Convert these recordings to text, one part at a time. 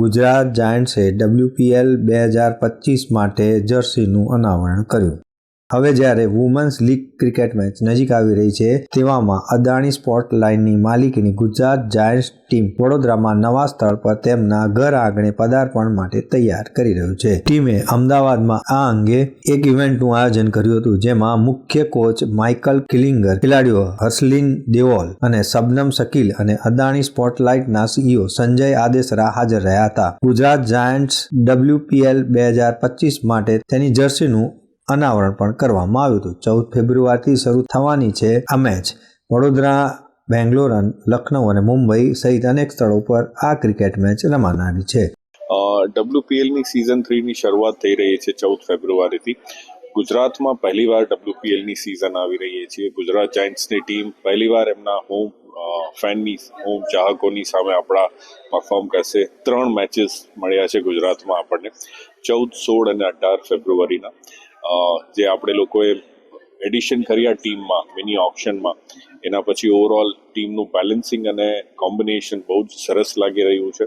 Gujarat જાયન્ટ્સે WPL બે હજાર પચીસ માટે જર્સીનું અનાવરણ કર્યું. હવે જ્યારે વુમન્સ લીગ ક્રિકેટ મેચ નજીક આવી રહી છે, તેવામાં અદાણી સ્પોર્ટ લાઇનની માલિકીની ગુજરાત જાયન્ટ્સ ટીમ વડોદરામાં નવા સ્થળ પર તેમના ઘર આંગણે પદાર્પણ માટે તૈયાર કરી રહ્યું છે. ટીમે અમદાવાદમાં આ અંગે એક ઇવેન્ટનું આયોજન કર્યું હતું, જેમાં મુખ્ય કોચ માઇકલ કિલિંગર, ખેલાડીઓ હર્ષલિન દેવોલ અને શબનમ શકીલ અને અદાણી સ્પોટલાઇટના સીઈઓ સંજય આદેસરા હાજર રહ્યા હતા. ગુજરાત જાયન્ટ્સ ડબ્લ્યુપીએલ બે હજાર પચીસ માટે તેની જર્સીનું અનાવરણ પણ કરવામાં આવ્યું હતું. ચૌદ ફેબ્રુઆરીથી શરૂ થવાની છે આ મેચ. વડોદરા, બેંગ્લોર લખનઉ અને મુંબઈ સહિત અનેક સ્થળો પર આ ક્રિકેટ મેચ રમાનારી છે. ડબ્લ્યુપીએલની સિઝન થ્રીની શરૂઆત થઈ રહી છે ચૌદ ફેબ્રુઆરીથી. ગુજરાતમાં પહેલીવાર ડબ્લ્યુપીએલની સિઝન આવી રહી છે. ગુજરાત જાયન્ટ્સની ટીમ પહેલીવાર એમના હોમ ફેનની હોમ ચાહકોની સામે આપણા પરફોર્મ કરશે. ત્રણ મેચીસ મળ્યા છે ગુજરાતમાં આપણને. ચૌદ, સોળ અને અઢાર ફેબ્રુઆરીના. જે આપણે લોકોએ એડિશન કર્યા ટીમમાં, મિની ઓપ્શનમાં એના પછી ઓવરઓલ ટીમનું બેલેન્સિંગ અને કોમ્બિનેશન બહુ જ સરસ લાગી રહ્યું છે.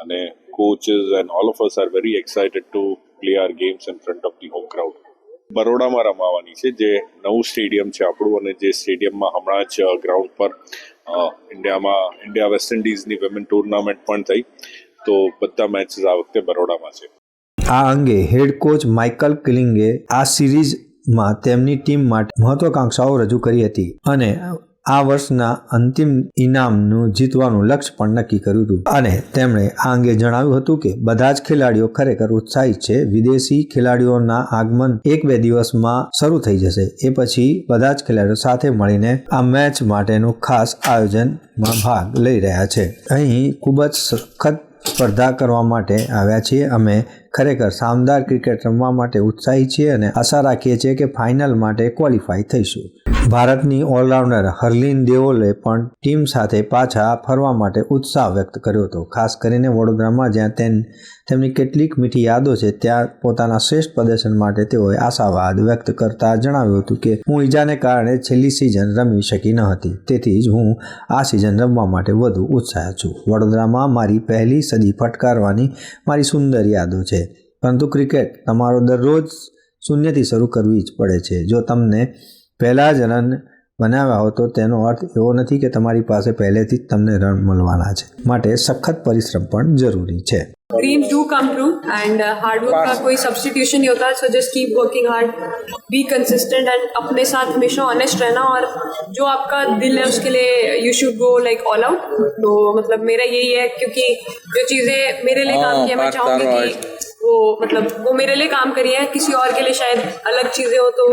અને coaches and all of us are very excited to play our games in front of the home crowd બરોડામાં રમાવાની છે, જે નવું સ્ટેડિયમ છે આપણું અને જે સ્ટેડિયમમાં હમણાં જ ગ્રાઉન્ડ પર ઇન્ડિયામાં, ઇન્ડિયા વેસ્ટ ઇન્ડિઝની વિમેન ટુર્નામેન્ટ પણ થઈ. તો બધા મેચીસ આ વખતે બરોડામાં છે. આ અંગે હેડ કોચ માઇકલ કિલિંગે આ સિરીઝમાં તેમની ટીમ માટે મહત્વાકાંક્ષાઓ રજૂ કરી હતી અને આ વર્ષના અંતિમ ઇનામનું જીતવાનું લક્ષ્ય પણ નક્કી કર્યું હતું. અને તેમણે આ અંગે જણાવ્યું હતું કે, બધા જ ખેલાડીઓ ખરેખર ઉત્સાહિત છે. વિદેશી ખેલાડીઓના આગમન એક બે દિવસમાં શરૂ થઈ જશે. એ પછી બધા જ ખેલાડીઓ સાથે મળીને આ મેચ માટેનું ખાસ આયોજનમાં ભાગ લઈ રહ્યા છે. અહીં ખૂબ જ સખત સ્પર્ધા કરવા માટે આવ્યા છીએ. અમે ખરેખર શાનદાર ક્રિકેટ રમવા માટે ઉત્સાહી છીએ અને આશા રાખીએ છીએ કે ફાઇનલ માટે ક્વોલિફાય થઈશું. ભારતની ઓલરાઉન્ડર હરલીન દેઓલે પણ ટીમ સાથે પાછા ફરવા માટે ઉત્સાહ વ્યક્ત કર્યો હતો. ખાસ કરીને વડોદરામાં, જ્યાં તેન, તેમની કેટલીક મીઠી યાદો છે, ત્યાં પોતાના શ્રેષ્ઠ પ્રદર્શન માટે તેઓએ આશાવાદ વ્યક્ત કરતા જણાવ્યું હતું કે, હું ઈજાને કારણે છેલ્લી સિઝન રમી શકી ન હતી, તેથી જ હું આ સિઝન રમવા માટે વધુ ઉત્સાહ છું. વડોદરામાં મારી પહેલી સદી ફટકારવાની મારી સુંદર યાદો છે. પરંતુ ક્રિકેટ તમારો દરરોજ શૂન્યથી શરૂ કરવી જ પડે છે. જો તમને પહેલાં જ રન બનાવ્યા હો તો તેનો અર્થ એવો નથી કે તમારી પાસે પહેલેથી જ તમને રન મળવાના છે માટે સખત પરિશ્રમ પણ જરૂરી છે dreams do come true and hard work का कोई सब्सटीट्यूशन नहीं होता so just keep working hard be consistent and अपने साथ हमेशा ऑनेस्ट रहना और जो आपका दिल है उसके लिए you should go like all out तो मतलब मेरा यही है क्योंकि जो चीज़ें मेरे लिए काम की है मैं चाहूँगी कि वो मतलब वो मेरे लिए काम करी है किसी और के लिए शायद अलग चीज़ें हो तो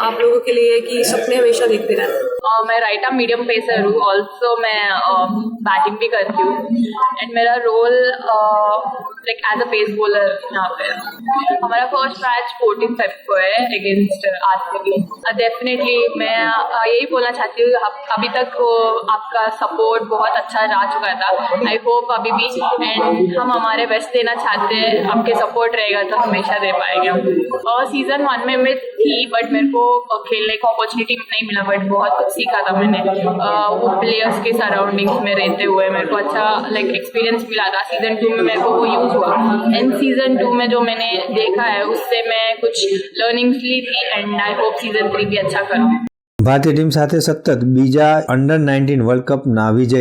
आप लोगों के लिए है कि सपने हमेशा देखते रहना मैं राइट आर्म मीडियम पेसर हूँ. ऑल्सो मैं बैटिंग भी करती हूँ. एंड मेरा role like as a pace bowler यहाँ पे हमारा फ़र्स्ट मैच फोर्टीन फेब को है अगेंस्ट आर डेफिनेटली मैं यही बोलना चाहती हूँ अभी तक आपका सपोर्ट बहुत अच्छा रह चुका था. आई होप अभी भी एंड हम हमारे बेस्ट देना चाहते हैं. आपके सपोर्ट रहेगा तो हमेशा दे पाएँगे और सीज़न वन में मैं थी बट मेरे को खेलने का अपॉर्चुनिटी नहीं मिला बट बहुत कुछ सीखा था मैंने अ, वो प्लेयर्स के सराउंडिंग्स में रहते हुए मेरे को अच्छा लाइक एक्सपीरियंस मिला था सीजन टू में मेरे को वो यूज़ हुआ एंड सीजन टू में जो मैंने देखा है उससे मैं कुछ लर्निंग्स ली थी and I hope season three भी अच्छा करूँ ભારતીય ટીમ સાથે સતત બીજા અંડર નાઇન્ટીન વર્લ્ડ કપના વિજય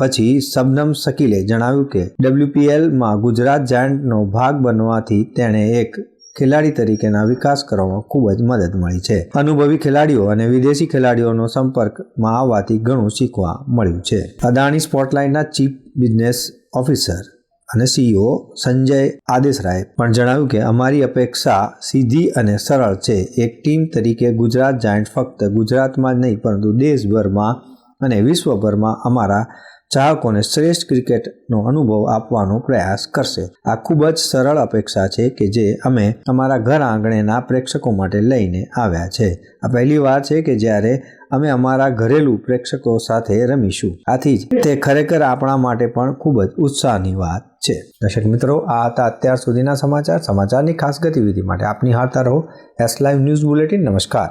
પછી શબનમ શકીલે જણાવ્યું કે ડબ્લ્યુપીએલમાં ગુજરાત જાયન્ટનો ભાગ બનવાથી તેણે એક ખેલાડી તરીકેના વિકાસ કરવામાં ખૂબ જ મદદ મળી છે. અનુભવી ખેલાડીઓ અને વિદેશી ખેલાડીઓનો સંપર્કમાં આવવાથી ઘણું શીખવા મળ્યું છે. અદાણી સ્પોટલાઇટના ચીફ બિઝનેસ ઓફિસર અને સીઈઓ સંજય આદેશરાય પણ જણાવ્યું કે અમારી અપેક્ષા સીધી અને સરળ છે. એક ટીમ તરીકે ગુજરાત જાયન્ટ ફક્ત ગુજરાતમાં જ નહીં, પરંતુ દેશભરમાં અને વિશ્વભરમાં અમારા ચાહકોને શ્રેષ્ઠ ક્રિકેટનો અનુભવ આપવાનો પ્રયાસ કરશે. આ ખૂબ જ સરળ અપેક્ષા છે કે જે અમે અમારા ઘર આંગણેના પ્રેક્ષકો માટે લઈને આવ્યા છે. આ પહેલી વાર છે કે જ્યારે અમે અમારા ઘરેલું પ્રેક્ષકો સાથે રમીશું. આથી જ તે ખરેખર આપણા માટે પણ ખૂબ જ ઉત્સાહની વાત છે. દર્શક મિત્રો, આ હતા અત્યાર સુધીના સમાચાર. સમાચારની ખાસ ગતિવિધિ માટે આપની હારતા રહો. એસ લાઈવ ન્યૂઝ બુલેટિન નમસ્કાર.